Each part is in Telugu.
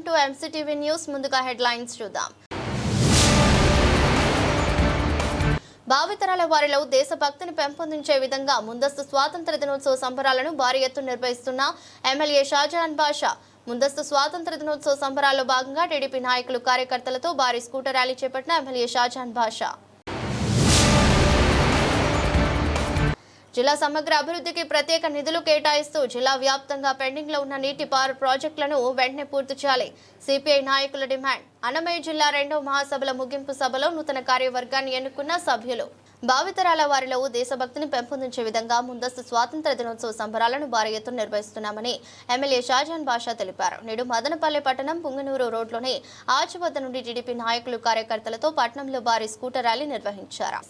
వెల్కమ్ టు ఎంసీటీవీ న్యూస్ ముందుగా హెడ్లైన్స్ చూద్దాం. భావితరాల వారిలో దేశభక్తిని పెంపొందించే విధంగా ముందస్తు స్వాతంత్ర దినోత్సవ సంబరాలను భారీ ఎత్తున నిర్వహిస్తున్న ఎమ్మెల్యే షాజహాన్ బాషా ముందస్తు స్వాతంత్ర దినోత్సవ సంబరాల్లో భాగంగా టీడీపీ నాయకులు కార్యకర్తలతో భారీ స్కూటర్ ర్యాలీ చేపట్టిన ఎమ్మెల్యే షాజహాన్ బాషా. జిల్లా సమగ్ర అభివృద్ధికి ప్రత్యేక నిధులు కేటాయిస్తూ జిల్లా వ్యాప్తంగా పెండింగ్లో ఉన్న నీటి పారు ప్రాజెక్టులను వెంటనే పూర్తి చేయాలి. సిపిఐ నాయకుల డిమాండ్. అన్నమయ్య జిల్లా రెండవ మహాసభల ముగింపు సభలో నూతన కార్యవర్గాన్ని ఎన్నుకున్న సభ్యులు. భావితరాల వారిలో దేశభక్తిని పెంపొందించే విధంగా ముందస్తు స్వాతంత్ర దినోత్సవ సంబరాలను భారీ ఎత్తున నిర్వహిస్తున్నామని ఎమ్మెల్యే షాజహాన్ బాషా తెలిపారు. నేడు మదనపల్లె పట్టణం పుంగనూరు రోడ్లోని ఆచి వద్ద నుండి టీడీపీ నాయకులు కార్యకర్తలతో పట్టణంలో భారీ స్కూటర్ ర్యాలీ నిర్వహించారు.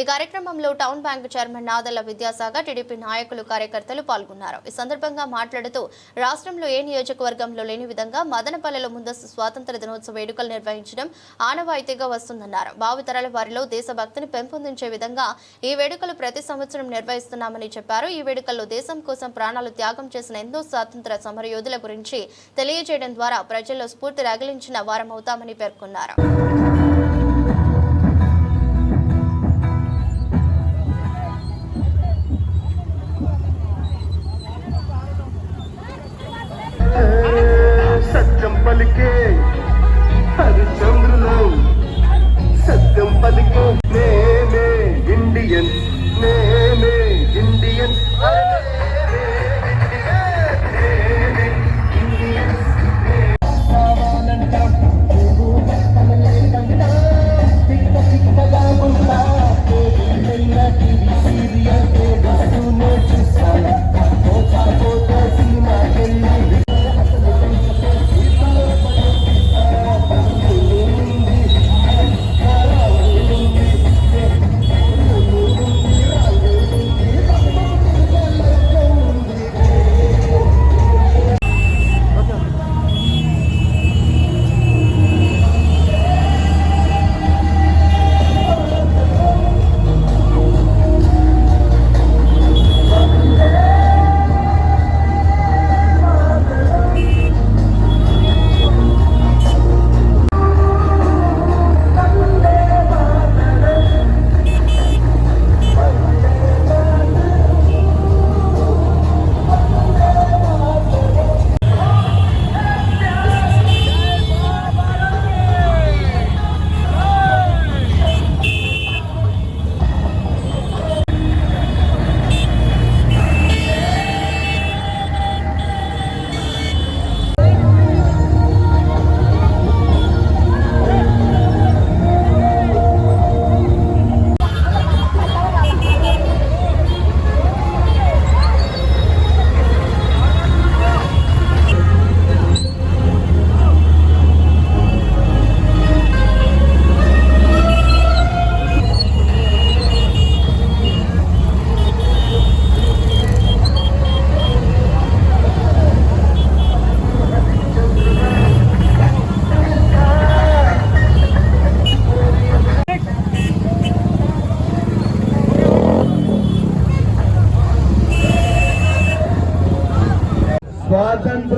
ఈ కార్యక్రమంలో town bank chairman Nadella Vidyasagar TDP నాయకులు కార్యకర్తలు పాల్గొన్నారు. ఈ సందర్భంగా మాట్లాడుతూ రాష్ట్రంలో ఏ నియోజకవర్గంలో లేని విధంగా మదనపల్లెలో ముందస్తు స్వాతంత్ర దినోత్సవ వేడుకలు నిర్వహించడం ఆనవాయితీగా వస్తుందన్నారు. భావితరాల వారిలో దేశభక్తిని పెంపొందించే విధంగా ఈ వేడుకలు ప్రతి సంవత్సరం నిర్వహిస్తున్నామని చెప్పారు. ఈ వేడుకల్లో దేశం కోసం ప్రాణాలు త్యాగం చేసిన ఎంతో స్వాతంత్ర సమరయోధుల గురించి తెలియజేయడం ద్వారా ప్రజల్లో స్ఫూర్తి రగిలించిన వారమవుతామని పేర్కొన్నారు.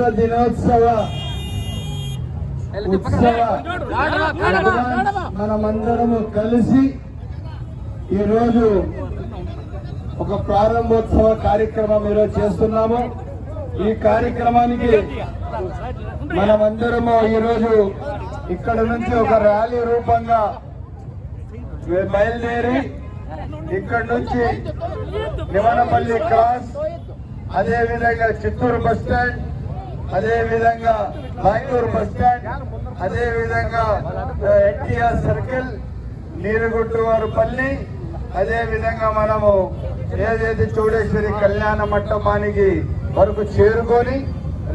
స్వాతంత్ర దినోత్సవ ఉత్సవ మనమందరము కలిసి ఈరోజు ఒక ప్రారంభోత్సవ కార్యక్రమం ఈరోజు చేస్తున్నాము. ఈ కార్యక్రమానికి మనమందరము ఈరోజు ఇక్కడ నుంచి ఒక ర్యాలీ రూపంగా బయలుదేరి ఇక్కడ నుంచి నివనపల్లి క్రాస్ అదే విధంగా చిత్తూరు బస్ స్టాండ్ అదే విధంగా బెంగళూరు బస్ స్టాండ్ అదే విధంగా ఎన్టీఆర్ సర్కిల్ నీరుగుట్టువారుపల్లి అదే విధంగా మనము ఏదైతే చౌడేశ్వరి కళ్యాణ మంటపానికి వరకు చేరుకొని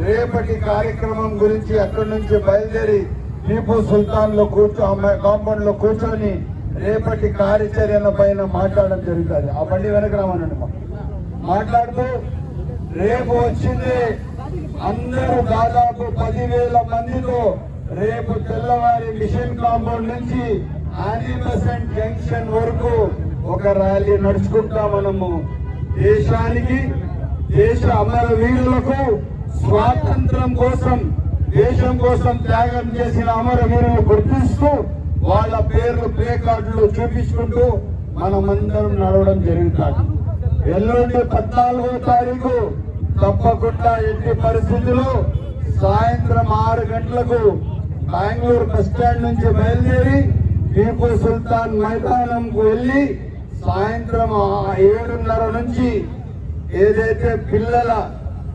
రేపటి కార్యక్రమం గురించి అక్కడి నుంచి బయలుదేరి టీపు సుల్తాన్లో కూర్చో కాంపౌండ్లో కూర్చొని రేపటి కార్యాచరణ పైన మాట్లాడడం జరుగుతుంది. ఆ బండి వెనక రామనండి మాట్లాడుతూ రేపు వచ్చింది అందరూ దాదాపు పదివేల మందితో రేపు తెల్లవారి మిషన్ కాంపౌండ్ నుంచి ఆనిబసెంట్ జంక్షన్ వరకు ఒక ర్యాలీ నడుచుకుంటా మనము. దేశానికి దేశ అమర వీరులకు స్వాతంత్రం కోసం దేశం కోసం త్యాగం చేసిన అమరవీరులు గుర్తిస్తూ వాళ్ళ పేర్లు ప్లే కార్డులు చూపించుకుంటూ మనమందరం నడవడం జరుగుతుంది. ఎల్లుండి పద్నాలుగో తారీఖు తప్పకుండా ఎట్టి పరిస్థితుల్లో సాయంత్రం ఆరు గంటలకు బెంగళూరు బస్ స్టాండ్ నుంచి బయలుదేరి టీపు సుల్తాన్ మైదానంకు వెళ్ళి సాయంత్రం ఏడున్నర నుంచి ఏదైతే పిల్లల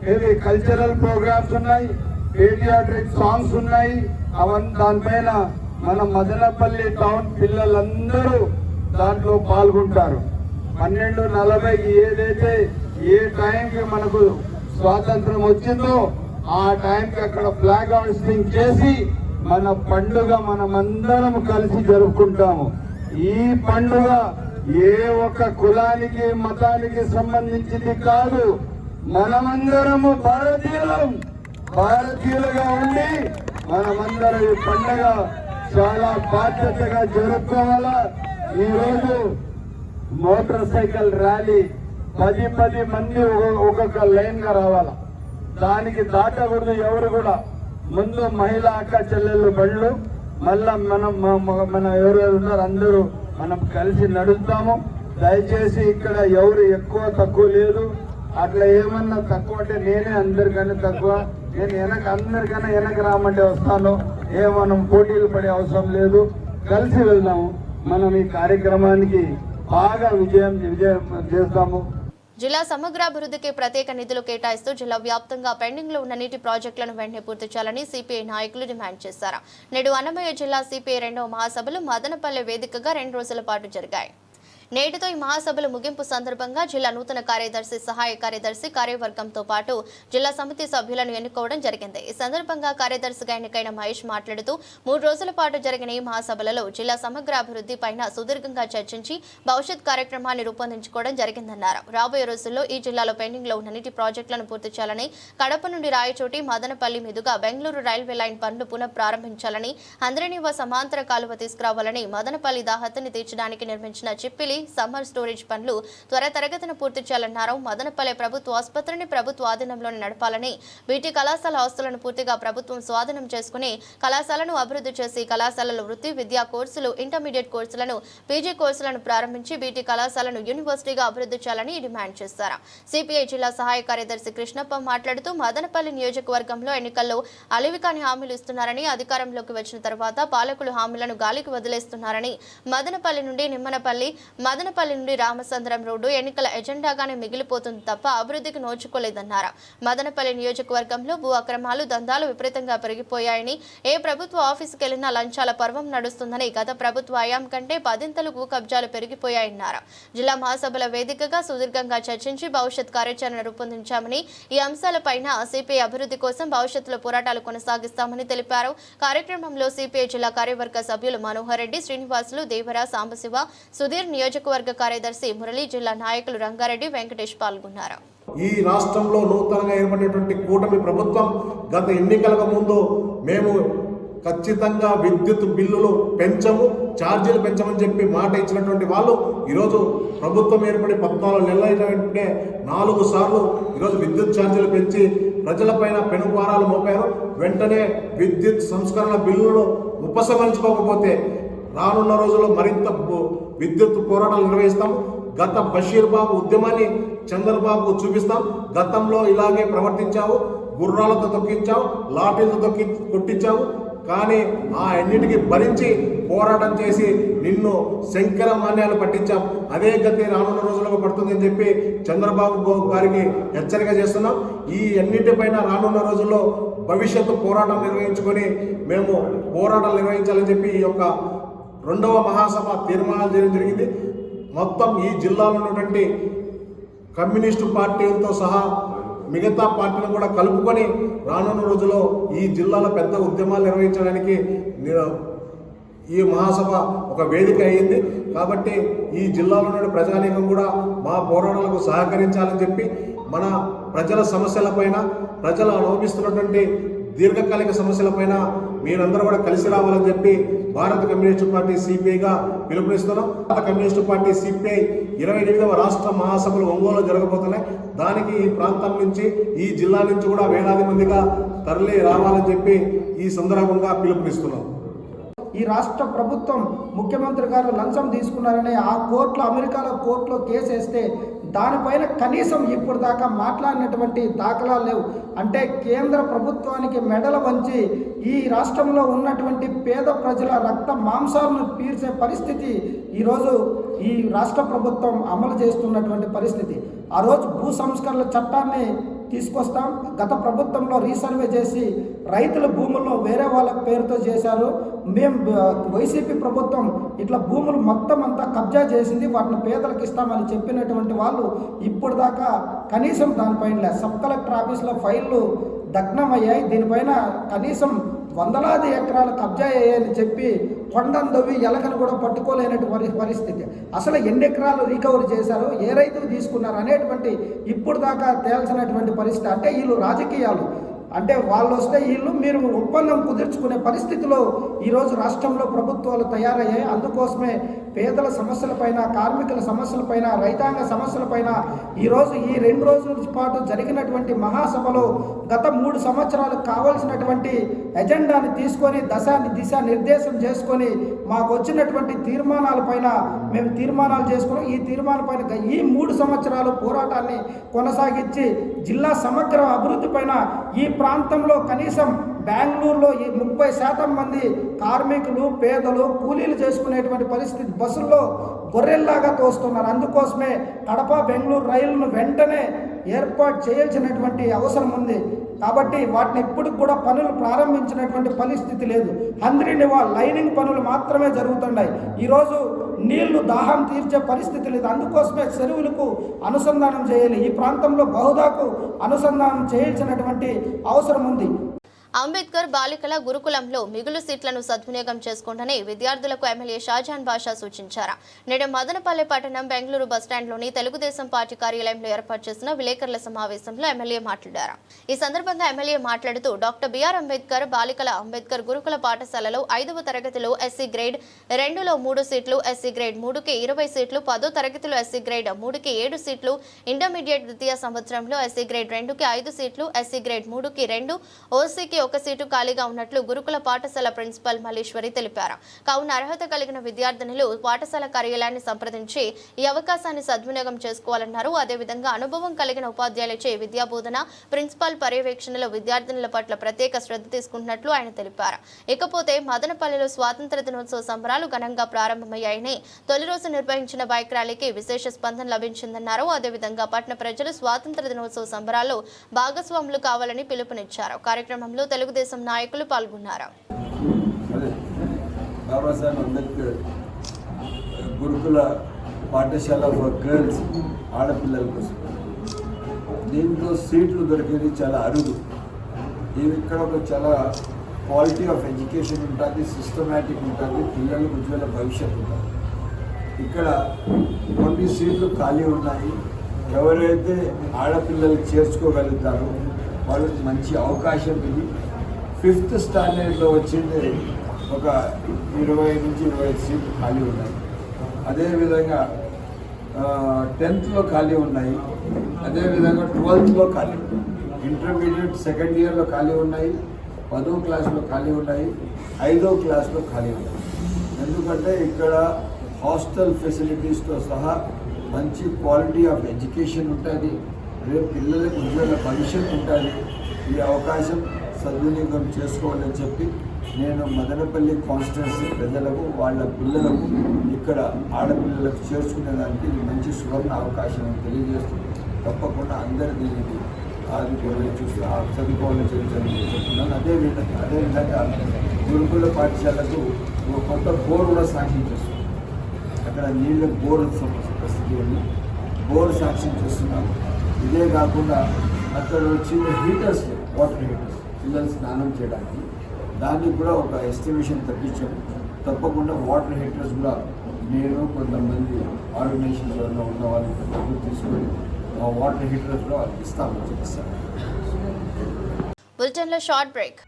ఏది కల్చరల్ ప్రోగ్రామ్స్ ఉన్నాయి పేడియాట్రిక్ సాంగ్స్ ఉన్నాయి అవన్నీ దానిపైన మన మదనపల్లి టౌన్ పిల్లలందరూ దాంట్లో పాల్గొంటారు. పన్నెండు నలభైకి ఏదైతే ఏ టైంకి మనకు స్వాతంత్రం వచ్చిందో ఆ టైంకి అక్కడ ఫ్లాగ్ హాస్టింగ్ చేసి మన పండుగ మనమందరం కలిసి జరుపుకుంటాము. ఈ పండుగ ఏ ఒక్క కులానికి మతానికి సంబంధించింది కాదు. మనమందరము భారతీయులం. భారతీయులుగా ఉండి మనమందరం ఈ పండుగ చాలా బాధ్యతగా జరుపుకోవాలా? ఈ రోజు మోటార్ సైకిల్ ర్యాలీ పది పది మంది ఒక- ఒక్కొక్క లైన్గా రావాలా? దానికి దాటకూడదు ఎవరు కూడా. ముందు మహిళా అక్క చెల్లెళ్ళు బళ్ళు మళ్ళా మనం మన ఎవరెవరు ఉన్నారు అందరూ మనం కలిసి నడుస్తాము దయచేసి ఇక్కడ ఎవరు ఎక్కువ తక్కువ లేదు. అట్లా ఏమన్నా తక్కువ అంటే నేనే అందరికన్నా తక్కువ. నేను వెనక అందరికన్నా వెనక రామంటే వస్తాను. ఏ మనం పోటీలు పడే అవసరం లేదు. కలిసి వెళ్దాము. మనం ఈ కార్యక్రమానికి బాగా విజయం విజయం చేస్తాము. జిల్లా సమగ్రాభివృద్ధికి ప్రత్యేక నిధులు కేటాయిస్తూ జిల్లా వ్యాప్తంగా పెండింగ్లో ఉన్న నీటి ప్రాజెక్టులను వెంటనే పూర్తి చేయాలని సిపిఐ నాయకులు డిమాండ్ చేశారు. నేడు అన్నమయ్య జిల్లా సిపిఐ రెండవ మహాసభలు మదనపల్లె వేదికగా రెండు రోజుల పాటు జరిగాయి. నేటితో ఈ మహాసభల ముగింపు సందర్భంగా జిల్లా నూతన కార్యదర్శి సహాయ కార్యదర్శి కార్యవర్గంతో పాటు జిల్లా సమితి సభ్యులను ఎన్నుకోవడం జరిగింది. ఈ సందర్భంగా కార్యదర్శిగా ఎన్నికైన మహేష్ మాట్లాడుతూ మూడు రోజుల పాటు జరిగిన ఈ మహాసభలలో జిల్లా సమగ్ర అభివృద్ధి పైన సుదీర్ఘంగా చర్చించి భవిష్యత్ కార్యక్రమాన్ని రూపొందించుకోవడం జరిగిందన్నారు. రాబోయే రోజుల్లో ఈ జిల్లాలో పెండింగ్లో ఉన్న నీటి ప్రాజెక్టులను పూర్తి చేయాలని కడప నుండి రాయచోటి మదనపల్లి మీదుగా బెంగళూరు రైల్వే లైన్ పనులు పునః ప్రారంభించాలని అందరినీవ సమాంతర కాలువ తీసుకురావాలని మదనపల్లి దాహతని తీర్చడానికి నిర్మించిన చిప్పిలి సమ్మర్ స్టోరేజ్ పనులు త్వర తరగతిన పూర్తి చేయాలన్నారు. మదనపల్లె ప్రభుత్వ ఆసుపత్రిని ప్రభుత్వ ఆధీనంలోనే నడపాలని బీటీ కళాశాల ఆస్తులను పూర్తిగా ప్రభుత్వం స్వాధీనం చేసుకుని కళాశాలను అభివృద్ధి చేసి కళాశాలలో వృత్తి విద్యా కోర్సులు ఇంటర్మీడియట్ కోర్సులను పీజీ కోర్సులను ప్రారంభించి బీటీ కళాశాలను యూనివర్సిటీగా అభివృద్ధి చేయాలని డిమాండ్ చేశారు. సిపిఐ జిల్లా సహాయ కార్యదర్శి కృష్ణప్ప మాట్లాడుతూ మదనపల్లి నియోజకవర్గంలో ఎన్నికల్లో అలివికాని హామీలు ఇస్తున్నారని అధికారంలోకి వచ్చిన తర్వాత పాలకులు హామీలను గాలికి వదిలేస్తున్నారని మదనపల్లి నుండి నిమ్మనపల్లి మదనపల్లి నుండి రామచంద్రం రోడ్డు ఎన్నికల ఎజెండాగానే మిగిలిపోతుంది తప్ప అభివృద్ధికి నోచుకోలేదన్నారు. మదనపల్లి నియోజకవర్గంలో భూ అక్రమాలు దందాలు విపరీతంగా పెరిగిపోయాయని ఏ ప్రభుత్వ ఆఫీసుకి వెళ్ళినా లంచాల పర్వం నడుస్తుందని గత ప్రభుత్వ హయాం కంటే పదింతలు భూ కబ్జాలు పెరిగిపోయాయన్నారు. జిల్లా మహాసభల వేదికగా సుదీర్ఘంగా చర్చించి భవిష్యత్ కార్యాచరణ రూపొందించామని ఈ అంశాలపైన సిపిఐ అభివృద్ధి కోసం భవిష్యత్తులో పోరాటాలు కొనసాగిస్తామని తెలిపారు. కార్యక్రమంలో సిపిఐ జిల్లా కార్యవర్గ సభ్యులు మనోహర్ రెడ్డి శ్రీనివాసులు దేవరా సాంబశివ సుధీర్ నియోజక నియోజకవర్గ కార్యదర్శి మురళి జిల్లా నాయకులు రంగారెడ్డి వెంకటేష్ పాల్గొన్నారు. ఈ రాష్ట్రంలో నూతనంగా ఏర్పడినటువంటి కూటమి ప్రభుత్వం గత ఎన్నికలకు ముందు మేము ఖచ్చితంగా విద్యుత్ బిల్లులు పెంచము ఛార్జీలు పెంచమని చెప్పి మాట ఇచ్చినటువంటి వాళ్ళు ఈరోజు ప్రభుత్వం ఏర్పడి పద్నాలుగు నెలలు అయినటువంటి వెంటనే నాలుగు సార్లు ఈరోజు విద్యుత్ ఛార్జీలు పెంచి ప్రజలపైన పెనుభారాలు మోపారు. వెంటనే విద్యుత్ సంస్కరణ బిల్లులు ఉపసంహరించుకోకపోతే రానున్న రోజుల్లో మరింత విద్యుత్ పోరాటాలు నిర్వహిస్తాం. గత బషీర్ బాబు ఉద్యమాన్ని చంద్రబాబు చూపిస్తాం. గతంలో ఇలాగే ప్రవర్తించావు. గుర్రాలతో తొక్కించావు. లాఠీలతో తొక్కి కొట్టించావు. కానీ ఆ అన్నిటికీ భరించి పోరాటం చేసి నిన్ను శంకర మాన్యాలు పట్టించాం. అదే గతి రానున్న రోజుల్లో పడుతుందని చెప్పి చంద్రబాబు గారికి హెచ్చరిక చేస్తున్నాం. ఈ అన్నిటిపైన రానున్న రోజుల్లో భవిష్యత్తు పోరాటం నిర్వహించుకొని మేము పోరాటాలు నిర్వహించాలని చెప్పి ఈ యొక్క రెండవ మహాసభ తీర్మానాలు చేయడం జరిగింది. మొత్తం ఈ జిల్లాలో ఉన్నటువంటి కమ్యూనిస్టు పార్టీలతో సహా మిగతా పార్టీలను కూడా కలుపుకొని రానున్న రోజుల్లో ఈ జిల్లాలో పెద్ద ఉద్యమాలు నిర్వహించడానికి ఈ మహాసభ ఒక వేదిక అయ్యింది. కాబట్టి ఈ జిల్లాలో ఉన్న ప్రజానీకం కూడా మా పోరాటాలకు సహకరించాలని చెప్పి మన ప్రజల సమస్యలపైన ప్రజలు అనుభవిస్తున్నటువంటి దీర్ఘకాలిక సమస్యలపైన మీరందరూ కూడా కలిసి రావాలని చెప్పి భారత కమ్యూనిస్టు పార్టీ సిపిఐగా పిలుపునిస్తున్నాం. భారత కమ్యూనిస్టు పార్టీ సిపిఐ ఇరవై ఎనిమిదవ రాష్ట్ర మహాసభలు ఒంగోలులో జరగబోతున్నాయి. దానికి ఈ ప్రాంతం నుంచి ఈ జిల్లా నుంచి కూడా వేలాది మందిగా తరలి రావాలని చెప్పి ఈ సందర్భంగా పిలుపునిస్తున్నాం. ఈ రాష్ట్ర ప్రభుత్వం ముఖ్యమంత్రి గారు లంచం తీసుకున్నారని ఆ కోర్టులో అమెరికాలో కోర్టులో కేసు వేస్తే దానిపైన కనీసం ఇప్పుడు దాకా మాట్లాడినటువంటి దాఖలాలు లేవు. అంటే కేంద్ర ప్రభుత్వానికి మెడల వంచి ఈ రాష్ట్రంలో ఉన్నటువంటి పేద ప్రజల రక్త మాంసాలను పీల్చే పరిస్థితి ఈరోజు ఈ రాష్ట్ర ప్రభుత్వం అమలు చేస్తున్నటువంటి పరిస్థితి. ఆ రోజు భూ సంస్కరణల చట్టాన్ని తీసుకొస్తాం. గత ప్రభుత్వంలో రీసర్వే చేసి రైతుల భూముల్లో వేరే వాళ్ళ పేరుతో చేశారు. మేము వైసీపీ ప్రభుత్వం ఇట్లా భూములు మొత్తం అంతా కబ్జా చేసింది. వాటిని పేదలకు ఇస్తామని చెప్పినటువంటి వాళ్ళు ఇప్పుడు దాకా కనీసం దానిపైన సబ్ కలెక్టర్ ఆఫీస్లో ఫైళ్ళు దగ్నమయ్యాయి. దీనిపైన కనీసం వందలాది ఎకరాలు కబ్జా అయ్యాయని చెప్పి కొండను దవ్వి ఎలకను కూడా పట్టుకోలేనటువంటి పరిస్థితి. అసలు ఎన్ని ఎకరాలు రికవర్ చేశారు ఏ రైతులు తీసుకున్నారు అనేటువంటి ఇప్పుడు దాకా తేల్చినటువంటి పరిస్థితి. అంటే వీళ్ళు రాజకీయాలు. అంటే వాళ్ళు వస్తే వీళ్ళు మీరు ఒప్పందం కుదుర్చుకునే పరిస్థితిలో ఈరోజు రాష్ట్రంలో ప్రభుత్వాలు తయారయ్యాయి. అందుకోసమే పేదల సమస్యలపైన కార్మికుల సమస్యలపైన రైతాంగ సమస్యలపైన ఈరోజు ఈ రెండు రోజుల పాటు జరిగినటువంటి మహాసభలో గత మూడు సంవత్సరాలు కావలసినటువంటి ఎజెండాని తీసుకొని దశ దిశ నిర్దేశం చేసుకొని మాకు వచ్చినటువంటి తీర్మానాలపైన మేము తీర్మానాలు చేసుకున్నాం. ఈ తీర్మానాలపైన ఈ మూడు సంవత్సరాలు పోరాటాన్ని కొనసాగించి జిల్లా సమగ్ర అభివృద్ధి పైన ఈ ప్రాంతంలో కనీసం బెంగళూరులో ఈ ముప్పై శాతం మంది కార్మికులు పేదలు కూలీలు చేసుకునేటువంటి పరిస్థితి బస్సుల్లో గొర్రెల్లాగా తోస్తున్నారు. అందుకోసమే కడప బెంగళూరు రైలును వెంటనే ఏర్పాటు చేయాల్సినటువంటి అవసరం ఉంది. కాబట్టి వాటిని ఇప్పటికి కూడా పనులు ప్రారంభించినటువంటి పరిస్థితి లేదు. హంద్రిని వాళ్ళ లైనింగ్ పనులు మాత్రమే జరుగుతున్నాయి. ఈరోజు నీళ్ళు దాహం తీర్చే పరిస్థితి లేదు. అందుకోసమే చెరువులకు అనుసంధానం చేయాలి. ఈ ప్రాంతంలో బహుదాకు అనుసంధానం చేయాల్సినటువంటి అవసరం ఉంది. అంబేద్కర్ బాలికల గురుకులంలో మిగులు సీట్లను సద్వినియోగం చేసుకుంటని విద్యార్థులకు ఎమ్మెల్యే షాజాన్ బాషా సూచించారు. నేడు మదనపల్లె పట్టణం బెంగళూరు బస్టాండ్లోని తెలుగుదేశం పార్టీ కార్యాలయంలో ఏర్పాటు చేసిన విలేకరుల సమావేశంలో ఎమ్మెల్యే మాట్లాడారు. ఈ సందర్భంగా ఎమ్మెల్యే మాట్లాడుతూ డాక్టర్ బిఆర్ అంబేద్కర్ బాలికల అంబేద్కర్ గురుకుల పాఠశాలలో ఐదవ తరగతిలో ఎస్సీ గ్రేడ్ రెండులో మూడు సీట్లు ఎస్సీ గ్రేడ్ మూడుకి ఇరవై సీట్లు పదో తరగతిలో ఎస్సీ గ్రేడ్ మూడుకి ఏడు సీట్లు ఇంటర్మీడియట్ ద్వితీయ సంవత్సరంలో ఎస్సీ గ్రేడ్ రెండుకి ఐదు సీట్లు ఎస్సీ గ్రేడ్ మూడుకి రెండు ఓసీకి ఒక సీటు ఖాళీగా ఉన్నట్లు గురుకుల పాఠశాల ప్రిన్సిపల్ మల్లేశ్వరి తెలిపారు. కావున అర్హత కలిగిన విద్యార్థినులు పాఠశాల కార్యాలయాన్ని సంప్రదించి ఈ అవకాశాన్ని సద్వినియోగం చేసుకోవాలన్నారు. అదేవిధంగా అనుభవం కలిగిన ఉపాధ్యాయులచే విద్యాబోధన ప్రిన్సిపాల్ పర్యవేక్షణలో విద్యార్థినుల పట్ల ప్రత్యేక శ్రద్ధ తీసుకుంటున్నట్లు ఆయన తెలిపారు. ఇకపోతే మదనపల్లిలో స్వాతంత్ర దినోత్సవ సంబరాలు ఘనంగా ప్రారంభమయ్యాయని తొలి రోజు నిర్వహించిన బైక్ ర్యాలీకి విశేష స్పందన లభించిందన్నారు. అదేవిధంగా పట్టణ ప్రజలు స్వాతంత్ర దినోత్సవ సంబరాల్లో భాగస్వాములు కావాలని పిలుపునిచ్చారు. కార్యక్రమంలో తెలుగుదేశం నాయకులు పాల్గొన్నారు. గురుకుల పాఠశాల ఫర్ గర్ల్స్ ఆడపిల్లల కోసం. దీంట్లో సీట్లు దొరికేది చాలా అరుదు. ఇవి ఇక్కడ ఒక చాలా క్వాలిటీ ఆఫ్ ఎడ్యుకేషన్ ఉంటుంది సిస్టమేటిక్ ఉంటుంది పిల్లలకు ఉజ్వల భవిష్యత్తు ఉంటుంది. ఇక్కడ కొన్ని సీట్లు ఖాళీ ఉన్నాయి. ఎవరైతే ఆడపిల్లలు చేర్చుకోగలుగుతారో వాళ్ళకి మంచి అవకాశం ఇది ఫిఫ్త్ స్టాండర్డ్లో వచ్చింది ఒక ఇరవై నుంచి ఇరవై ఐదు సీట్లు ఖాళీ ఉన్నాయి. అదేవిధంగా టెన్త్లో ఖాళీ ఉన్నాయి. అదేవిధంగా ట్వెల్త్లో ఖాళీ ఉన్నాయి. ఇంటర్మీడియట్ సెకండ్ ఇయర్లో ఖాళీ ఉన్నాయి. పదో క్లాస్లో ఖాళీ ఉన్నాయి. ఐదో క్లాస్లో ఖాళీ ఉన్నాయి. ఎందుకంటే ఇక్కడ హాస్టల్ ఫెసిలిటీస్తో సహా మంచి క్వాలిటీ ఆఫ్ ఎడ్యుకేషన్ ఉంటుంది. రేపు పిల్లలకు ఉద్యోగ భవిష్యత్తు ఉంటుంది. ఈ అవకాశం సద్వినియోగం చేసుకోవాలని చెప్పి నేను మదనపల్లి కాన్స్టిట్యున్సీ ప్రజలకు వాళ్ళ పిల్లలకు ఇక్కడ ఆడపిల్లలకు చేర్చుకునేదానికి ఇది మంచి సువర్ణ అవకాశం తెలియజేస్తుంది తప్పకుండా అందరి దీనికి ఆదుకోవాలని చూసి చదువుకోవాలని చెప్పి చెప్తున్నాను. అదేవిధంగా అదేవిధంగా గురుకుల పాఠశాలకు ఒక కొత్త బోర్ కూడా సాంక్షన్ చేస్తున్నాం అక్కడ నీళ్ళ బోర్ పరిస్థితి ఉంది. బోర్ సాక్ష్యం చేస్తున్నాం ఇదే కాకుండా అక్కడ వచ్చిన హీటర్స్ వాటర్ హీటర్స్. పిల్లలు స్నానం చేయడానికి దానికి కూడా ఒక ఎస్టిమేషన్ తప్పించాం తప్పకుండా వాటర్ హీటర్స్ కూడా నేను కొంతమంది ఆర్గనైజేషన్స్లో ఉన్న వాళ్ళకి డబ్బులు తీసుకొని ఆ వాటర్ హీటర్స్ కూడా వాళ్ళకి ఇస్తామని చెప్పిస్తాను బులెటిన్లో short break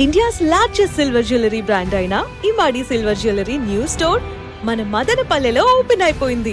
India's largest silver jewellery brand అయిన Imadi silver jewellery new store మన మదనపల్లెలో ఓపెన్ అయిపోయింది.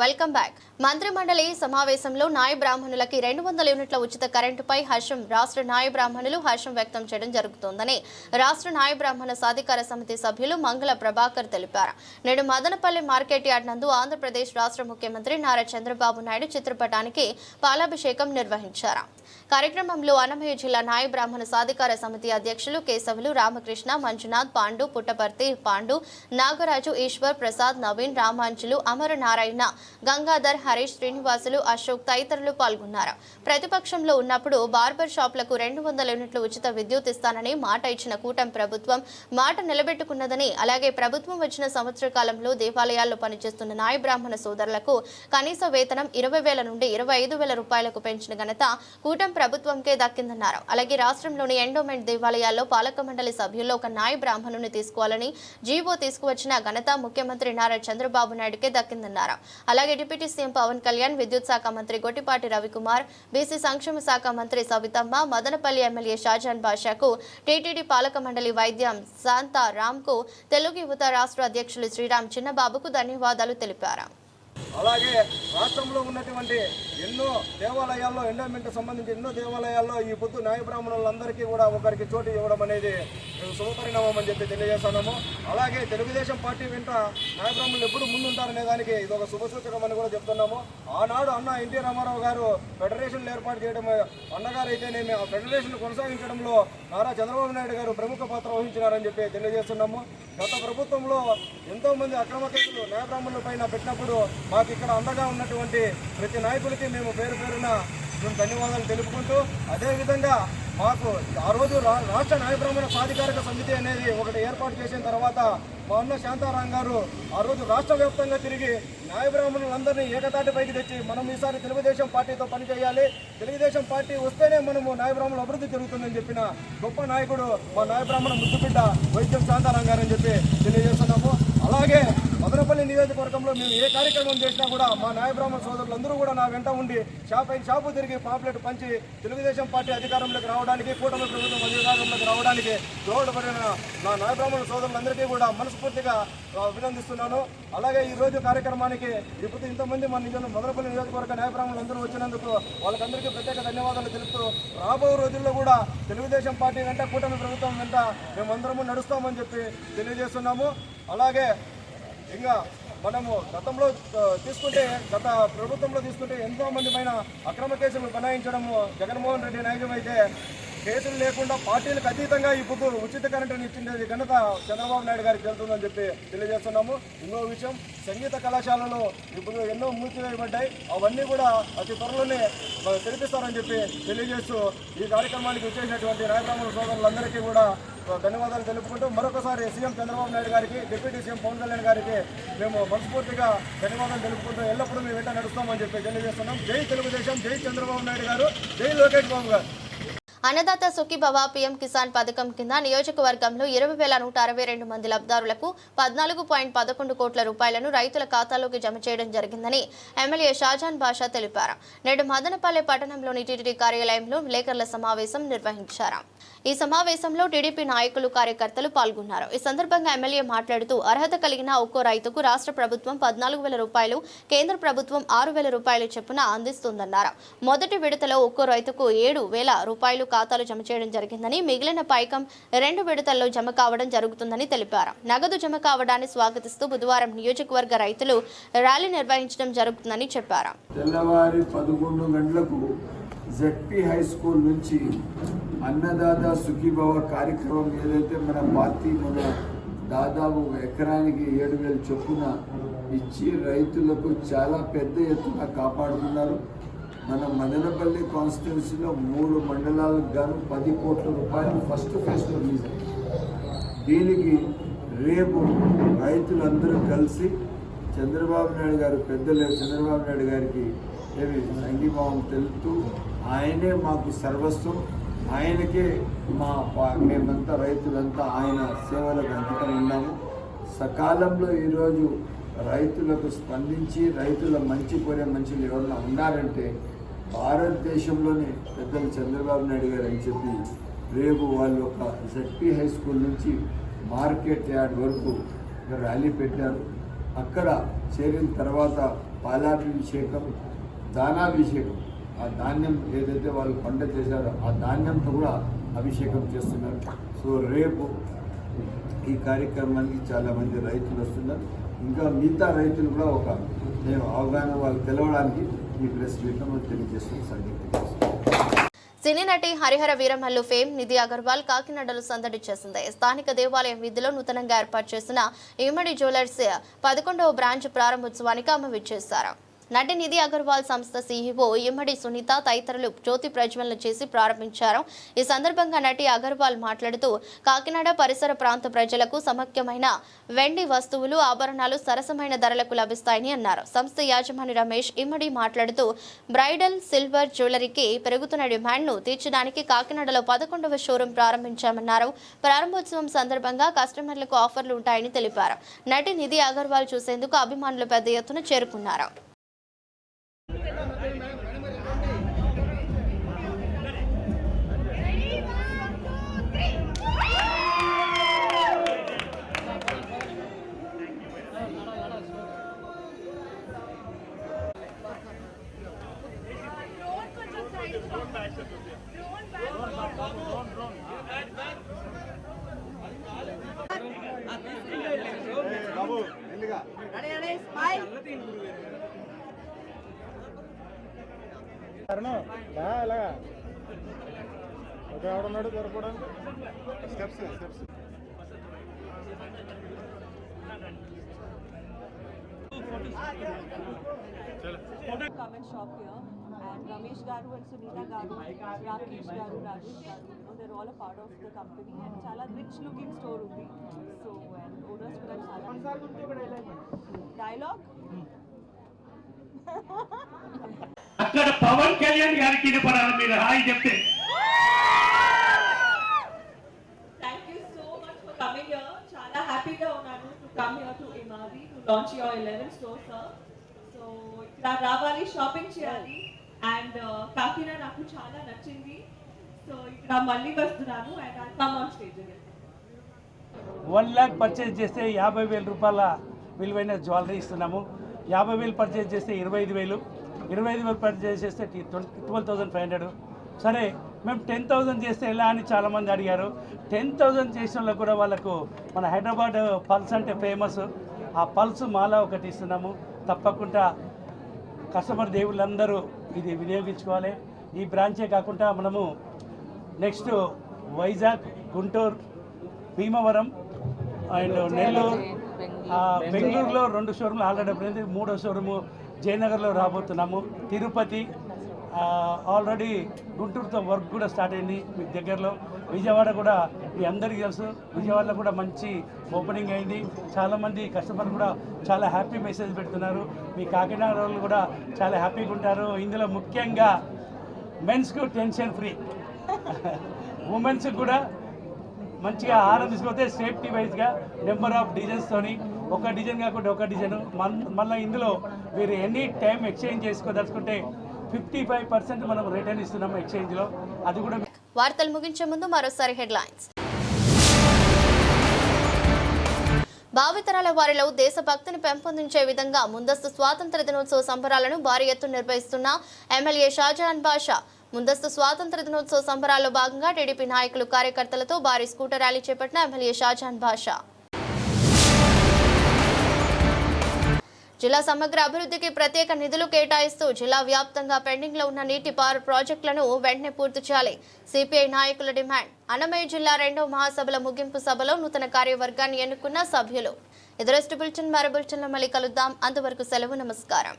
Welcome back. మంత్రి మండలి సమావేశంలో నాయ బ్రాహ్మణులకి రెండు వందల యూనిట్ల ఉచిత కరెంటుపై హర్షం. రాష్ట్ర నాయ బ్రాహ్మణులు హర్షం వ్యక్తం చేయడం జరుగుతోందని రాష్ట్ర నాయ బ్రాహ్మణ సాధికార సమితి సభ్యులు మంగళ ప్రభాకర్ తెలిపారు. నేడు మదనపల్లి మార్కెట్ యార్డ్ నందు ఆంధ్రప్రదేశ్ రాష్ట్ర ముఖ్యమంత్రి నారా చంద్రబాబు నాయుడు చిత్రపటానికి పాలాభిషేకం నిర్వహించారు. కార్యక్రమంలో అన్నమయ్య జిల్లా నాయ బ్రాహ్మణ సాధికార సమితి అధ్యక్షులు కేశవులు రామకృష్ణ మంజునాథ్ పాండు పుట్టపర్తి పాండు నాగరాజు ఈశ్వర్ ప్రసాద్ నవీన్ రామాంజులు అమర నారాయణ గంగాధర్ హరీష్ శ్రీనివాసులు అశోక్ తదితరులు పాల్గొన్నారు. ప్రతిపక్షంలో ఉన్నప్పుడు బార్బర్ షాపులకు రెండు వందల యూనిట్లు ఉచిత విద్యుత్ ఇస్తానని మాట ఇచ్చిన కూటమి ప్రభుత్వం మాట నిలబెట్టుకున్నదని అలాగే ప్రభుత్వం వచ్చిన సంవత్సర కాలంలో దేవాలయాల్లో పనిచేస్తున్న నాయ బ్రాహ్మణ సోదరులకు కనీస వేతనం ఇరవై వేల నుండి ఇరవై ఐదు వేల రూపాయలకు పెంచిన ఘనత కూటమి ప్రభుత్వంకే దక్కిందన్నారు. అలాగే రాష్ట్రంలోని ఎండోమెంట్ దేవాలయాల్లో పాలక మండలి సభ్యుల్లో ఒక నాయ బ్రాహ్మణుని తీసుకోవాలని జీవో తీసుకువచ్చిన ఘనత ముఖ్యమంత్రి నారా చంద్రబాబు నాయుడుకే దక్కిందన్నారు. అలాగే డిప్యూటీ సీఎం పవన్ కళ్యాణ్ విద్యుత్ శాఖ మంత్రి గొట్టిపాటి రవికుమార్ బీసీ సంక్షేమ శాఖ మంత్రి సవితమ్మ మదనపల్లి ఎమ్మెల్యే షాజాన్ బాషాకు టీటీడీ పాలక మండలి వైద్యం శాంతారామ్కు తెలుగు యువత రాష్ట్ర అధ్యక్షులు శ్రీరామ్ చిన్నబాబుకు ధన్యవాదాలు తెలిపారు. అలాగే రాష్ట్రంలో ఉన్నటువంటి ఎన్నో దేవాలయాల్లో ఎండోమెంట్ సంబంధించి ఎన్నో దేవాలయాల్లో ఈ పొద్దు న్యాయ బ్రాహ్మణులందరికీ కూడా ఒకరికి చోటు ఇవ్వడం అనేది శుభపరిణామం అని చెప్పి తెలియజేస్తున్నాము. అలాగే తెలుగుదేశం పార్టీ వెంట న్యాయ బ్రాహ్మణులు ఎప్పుడు ముందుంటారనే దానికి ఇది ఒక శుభసూచకం అని కూడా చెప్తున్నాము. ఆనాడు అన్న ఎన్టీ రామారావు గారు ఫెడరేషన్లు ఏర్పాటు చేయడం అన్నగారు అయితేనేమి ఆ ఫెడరేషన్ కొనసాగించడంలో నారా చంద్రబాబు నాయుడు గారు ప్రముఖ పాత్ర వహించినారని చెప్పి తెలియజేస్తున్నాము. గత ప్రభుత్వంలో ఎంతోమంది అక్రమ కేసులు న్యాయ బ్రాహ్మణుల పైన పెట్టినప్పుడు మాకు ఇక్కడ అండగా ఉన్నటువంటి ప్రతి నాయకుడికి మేము పేరు పేరున మేము ధన్యవాదాలు తెలుపుకుంటూ అదేవిధంగా మాకు ఆ రోజు రా- రాష్ట్ర న్యాయ బ్రాహ్మణ సాధికారిక సమితి అనేది ఒకటి ఏర్పాటు చేసిన తర్వాత మా అన్న శాంతారాం గారు ఆ రోజు రాష్ట్ర వ్యాప్తంగా తిరిగి న్యాయబ్రాహ్మణులందరినీ ఏకతాటిపైకి తెచ్చి మనం ఈసారి తెలుగుదేశం పార్టీతో పనిచేయాలి తెలుగుదేశం పార్టీ వస్తేనే మనము న్యాయబ్రాహ్మణుల అభివృద్ధి జరుగుతుందని చెప్పిన గొప్ప నాయకుడు మా న్యాయబ్రాహ్మణ ముద్దుబిడ్డ వైద్యం శాంతారాం గారు అని చెప్పి తెలియజేస్తున్నాము. అలాగే మదనపల్లి నియోజకవర్గంలో మేము ఏ కార్యక్రమం చేసినా కూడా మా నాయబ్రాహ్మణ సోదరులందరూ కూడా నా వెంట ఉండి షాప్ అయిన షాపు తిరిగి పాంప్లెట్ పంచి తెలుగుదేశం పార్టీ అధికారంలోకి రావడానికి కూటమి ప్రభుత్వం అధికారంలోకి రావడానికి దోహదపడిన నా న్యాయబ్రాహ్మణ సోదరులందరికీ కూడా మనస్ఫూర్తిగా అభినందిస్తున్నాను. అలాగే ఈ రోజు కార్యక్రమానికి ఇప్పుడు ఇంతమంది మన నిజం మదనపల్లి నియోజకవర్గ న్యాయబ్రాహ్మణులందరూ వచ్చినందుకు వాళ్ళకందరికీ ప్రత్యేక ధన్యవాదాలు తెలుపుతూ రాబో రోజుల్లో కూడా తెలుగుదేశం పార్టీ వెంట కూటమి ప్రభుత్వం వెంట మేమందరము నడుస్తామని చెప్పి తెలియజేస్తున్నాము. అలాగే ఇంకా మనము గతంలో తీసుకుంటే గత ప్రభుత్వంలో తీసుకుంటే ఎంతో మంది పైన అక్రమ కేసులు బనాయించడము జగన్మోహన్ రెడ్డి నాయకం అయితే కేసులు లేకుండా పార్టీలకు అతీతంగా ఇప్పుడు ఉచిత కరెంటుని ఇచ్చింది ఘనత చంద్రబాబు నాయుడు గారికి వెళ్తుందని చెప్పి తెలియజేస్తున్నాము. ఇంకో విషయం సంగీత కళాశాలలో ఇప్పుడు ఎన్నో మూసివేయబడ్డాయి అవన్నీ కూడా అతి త్వరలోనే ఆ, తెరిపిస్తారని చెప్పి తెలియజేస్తూ ఈ కార్యక్రమానికి వచ్చేసినటువంటి రాయబ్రాహ్మణ సోదరులందరికీ కూడా ధన్యవాదాలు తెలుపుకుంటూ మరొకసారి సీఎం చంద్రబాబు నాయుడు గారికి డిప్యూటీ సీఎం పవన్ కళ్యాణ్ గారికి మేము మనస్ఫూర్తిగా ధన్యవాదాలు తెలుపుకుంటూ ఎల్లప్పుడూ మేము వెంట నడుస్తామని చెప్పి తెలియజేస్తున్నాం. జై తెలుగుదేశం జై చంద్రబాబు నాయుడు గారు జై లోకేష్ బాబు గారు. అన్నదాత సుఖీభవ పీఎం కిసాన్ పథకం కింద నియోజకవర్గంలో ఇరవై వేల నూట అరవై రెండు మంది లబ్ధారులకు పద్నాలుగు పాయింట్ పదకొండు కోట్ల రూపాయలను రైతుల ఖాతాలోకి జమ చేయడం జరిగిందని ఎమ్మెల్యే షాజాన్ బాషా తెలిపారు. నేడు మదనపల్లె పట్టణంలోని టీటీడీ కార్యాలయంలో విలేకరుల సమావేశం నిర్వహించారు. ఈ సమావేశంలో టీడీపీ నాయకులు కార్యకర్తలు పాల్గొన్నారు. ఈ సందర్భంగా ఎమ్మెల్యే మాట్లాడుతూ అర్హత కలిగిన ఒక్కో రైతుకు రాష్ట్ర ప్రభుత్వం పద్నాలుగు వేల రూపాయలు కేంద్ర ప్రభుత్వం ఆరు వేల రూపాయలు చొప్పున అందిస్తుందన్నారు. మొదటి విడతలో ఒక్కో రైతుకు ఏడు వేల రూపాయలు ఖాతాలు జమ చేయడం జరిగిందని మిగిలిన పైకం రెండు విడతల్లో జమ కావడం జరుగుతుందని తెలిపారు. నగదు జమ కావడాన్ని స్వాగతిస్తూ బుధవారం నియోజకవర్గ రైతులు ర్యాలీ నిర్వహించడం జరుగుతుందని చెప్పారు. తెల్లవారి పదకొండు గంటలకు జెడ్పీ హై స్కూల్ నుంచి అన్నదాత సుఖీభవ కార్యక్రమం ఏదైతే మన పార్టీ మన దాదాపు ఒక ఎకరానికి ఏడు వేల చొప్పున ఇచ్చి రైతులకు చాలా పెద్ద ఎత్తున కాపాడుతున్నారు. మన మదనపల్లి కాన్స్టిట్యున్సీలో మూడు మండలాలకు గాను పది కోట్ల రూపాయలు ఫస్ట్ ఫేజ్ రిలీజ్ దీనికి రేపు రైతులందరూ కలిసి చంద్రబాబు నాయుడు గారు పెద్దలు చంద్రబాబు నాయుడు గారికి ఏమి సంఘీభావం తెలుపుతూ ఆయనే మాకు సర్వస్వం. ఆయనకే మా మేమంతా రైతులంతా ఆయన సేవలకు అంకితం ఉన్నాము. సకాలంలో ఈరోజు రైతులకు స్పందించి రైతుల మంచి కోరే మనుషులు ఎవరైనా ఉన్నారంటే భారతదేశంలోనే పెద్దలు చంద్రబాబు నాయుడు గారు అని చెప్పి రేపు వాళ్ళు ఒక జెడ్పీ హై స్కూల్ నుంచి మార్కెట్ యార్డ్ వరకు ర్యాలీ పెట్టారు. అక్కడ చేరిన తర్వాత పాలాభిషేకం దానాభిషేకం ఆ ధాన్యం ఏదైతే వాళ్ళు పంట చేశారో ఆ ధాన్యంతో కూడా అభిషేకం చేస్తున్నారు. సో రేపు ఈ కార్యక్రమానికి చాలా మంది రైతులు వస్తున్నారు. ఇంకా మిగతా రైతులు కూడా ఒక మేము అవగాహన వాళ్ళు తెలవడానికి ఈ ప్రెస్ మీట్లో మనం తెలియజేస్తున్న సంగతి సినీ నటి హరిహర వీరమల్లు ఫేమ్ నిధి అగర్వాల్ కాకినాడలో సందడి చేసింది. స్థానిక దేవాలయం వీధిలో నూతనంగా ఏర్పాటు చేసిన ఇమ్మడి జ్యువెలర్స్ పదకొండవ బ్రాంచ్ ప్రారంభోత్సవానికి ఆమె విచ్చేశారు నటి నిధి అగర్వాల్ సంస్థ సీఈఓ ఇమ్మడి సునీత తదితరులు జ్యోతి ప్రజ్వలన చేసి ప్రారంభించారు. ఈ సందర్భంగా నటి అగర్వాల్ మాట్లాడుతూ కాకినాడ పరిసర ప్రాంత ప్రజలకు సమఖ్యమైన వెండి వస్తువులు ఆభరణాలు సరసమైన ధరలకు లభిస్తాయని అన్నారు. సంస్థ యాజమాని రమేష్ ఇమ్మడి మాట్లాడుతూ బ్రైడల్ సిల్వర్ జ్యువెలరీకి పెరుగుతున్న డిమాండ్ను తీర్చడానికి కాకినాడలో పదకొండవ షోరూం ప్రారంభించామన్నారు. ప్రారంభోత్సవం సందర్భంగా కస్టమర్లకు ఆఫర్లు ఉంటాయని తెలిపారు. నటి నిధి అగర్వాల్ చూసేందుకు అభిమానులు పెద్ద ఎత్తున చేరుకున్నారు. Come and shop here. And Ramesh Garu and Sunita Garu, Rakesh Garu, Rajesh Garu, they're all a part of the company and చాలా rich looking store ఉంది. So, and owners కూడా చాలా డైలాగ్ అక్కడ పవన్ కళ్యాణ్ గారికి వినపడాలి మీరు హాయ్ చెప్తే thank you so much for coming here చాలా హ్యాపీగా come here to here to launch your launch your 11 store sir so ఇక్కడ రావాలి షాపింగ్ చేయాలి. అండ్ uh, కాకినాడ నాకు చాలా నచ్చింది. సో ఇక్కడ మళ్ళీ వస్తున్నాను and I come on stage again one lakh purchase చేస్తే యాభై వేల రూపాయల విలువైన జ్యువెలరీ ఇస్తున్నాము. యాభై వేలు పర్చేజ్ చేస్తే ఇరవై ఐదు వేలు. ఇరవై ఐదు వేలు పర్చేజ్ చేస్తే twenty twelve thousand five hundred సరే మేము టెన్ థౌసండ్ చేస్తే ఎలా అని చాలామంది అడిగారు. టెన్ థౌసండ్ చేసిన వాళ్ళకు కూడా వాళ్ళకు మన హైదరాబాద్ పల్స్ అంటే ఫేమస్ ఆ పల్స్ మాల ఒకటి ఇస్తున్నాము. తప్పకుండా కస్టమర్ దేవుళ్ళందరూ ఇది వినియోగించుకోవాలి. ఈ బ్రాంచే కాకుండా మనము నెక్స్ట్ వైజాగ్ గుంటూరు భీమవరం అండ్ నెల్లూరు బెంగళూరులో రెండు షోరూమ్లు ఆల్రెడీ మూడో షోరూము జయనగర్లో రాబోతున్నాము. తిరుపతి ఆల్రెడీ గుంటూరుతో వర్క్ కూడా స్టార్ట్ అయింది మీ దగ్గరలో. విజయవాడ కూడా మీ అందరికీ తెలుసు. విజయవాడలో కూడా మంచి ఓపెనింగ్ అయింది. చాలామంది కస్టమర్లు కూడా చాలా హ్యాపీ మెసేజ్ పెడుతున్నారు. మీ కాకినాడ వాళ్ళు కూడా చాలా హ్యాపీగా ఉంటారు. ఇందులో ముఖ్యంగా మెన్స్కు టెన్షన్ ఫ్రీ. ఉమెన్స్కి కూడా మంచిగా ఆహారం సేఫ్టీ వైజ్గా నెంబర్ ఆఫ్ డిజైన్స్తోని ఒక డిజైన్ కాకుండా ఒక డిజైన్. మళ్ళీ ఇందులో మీరు ఎనీ టైం ఎక్స్చేంజ్ చేసుకోదలుచుకుంటే ఫిఫ్టీ ఫైవ్ పర్సెంట్ మనం రిటర్న్ ఇస్తున్నాము ఎక్స్చేంజ్లో. అది కూడా వార్తలు ముగించే ముందు మరోసారి హెడ్లైన్స్. భావితరాల వారిలో దేశభక్తిని పెంపొందించే విధంగా ముందస్తు స్వాతంత్ర దినోత్సవ సంబరాలను భారీ ఎత్తున నిర్వహిస్తున్న ఎమ్మెల్యే షాజహాన్ బాషా ముందస్తు స్వాతంత్ర దినోత్సవ సంబరాల్లో భాగంగా టీడీపీ నాయకులు కార్యకర్తలతో భారీ స్కూటర్ ర్యాలీ చేపట్టిన ఎమ్మెల్యే షాజహాన్ బాషా. జిల్లా సమగ్ర అభివృద్ధికి ప్రత్యేక నిధులు కేటాయిస్తూ జిల్లా వ్యాప్తంగా పెండింగ్లో ఉన్న నీటి పారు ప్రాజెక్టులను వెంటనే పూర్తి చేయాలి. సిపిఐ నాయకుల డిమాండ్. అన్నమయ్య జిల్లా రెండో మహాసభల ముగింపు సభలో నూతన కార్యవర్గాన్ని ఎన్నుకున్న సభ్యులు. ఎదురెస్ట్ బులెటిన్ మరో బులెటిన్లో మళ్ళీ కలుద్దాం. అంతవరకు సెలవు నమస్కారం.